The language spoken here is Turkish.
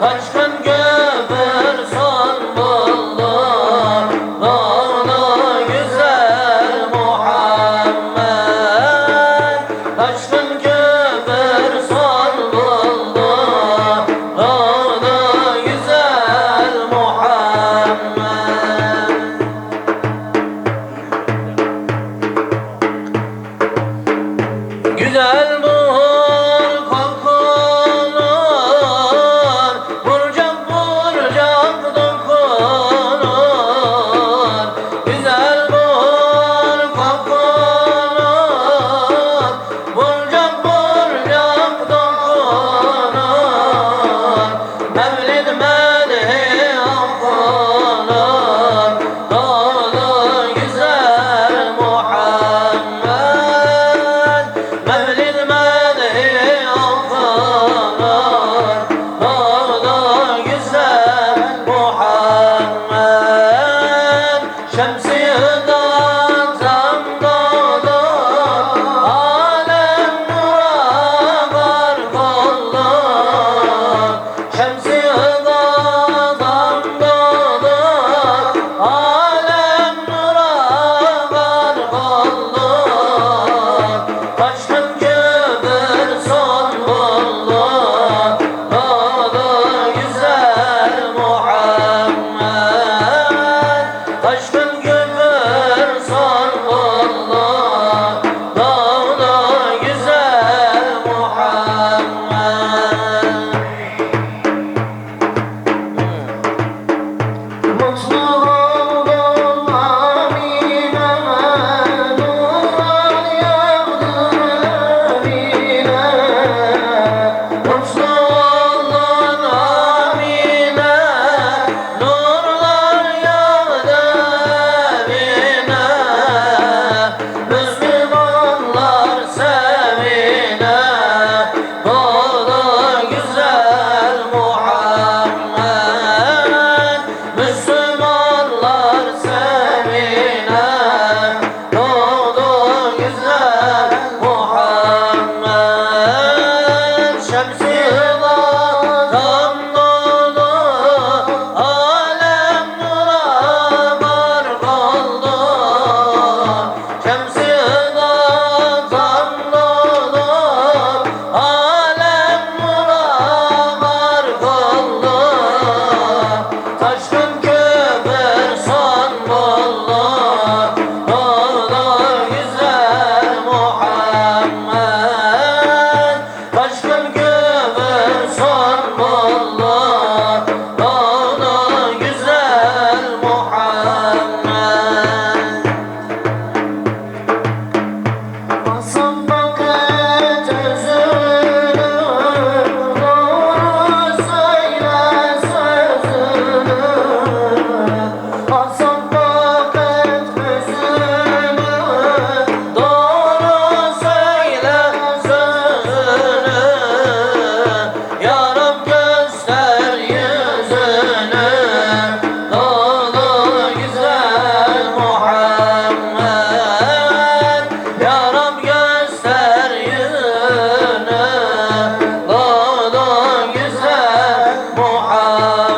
Taşkın gömür buldu Doğdu güzel Muhammed Muhammed Muhammed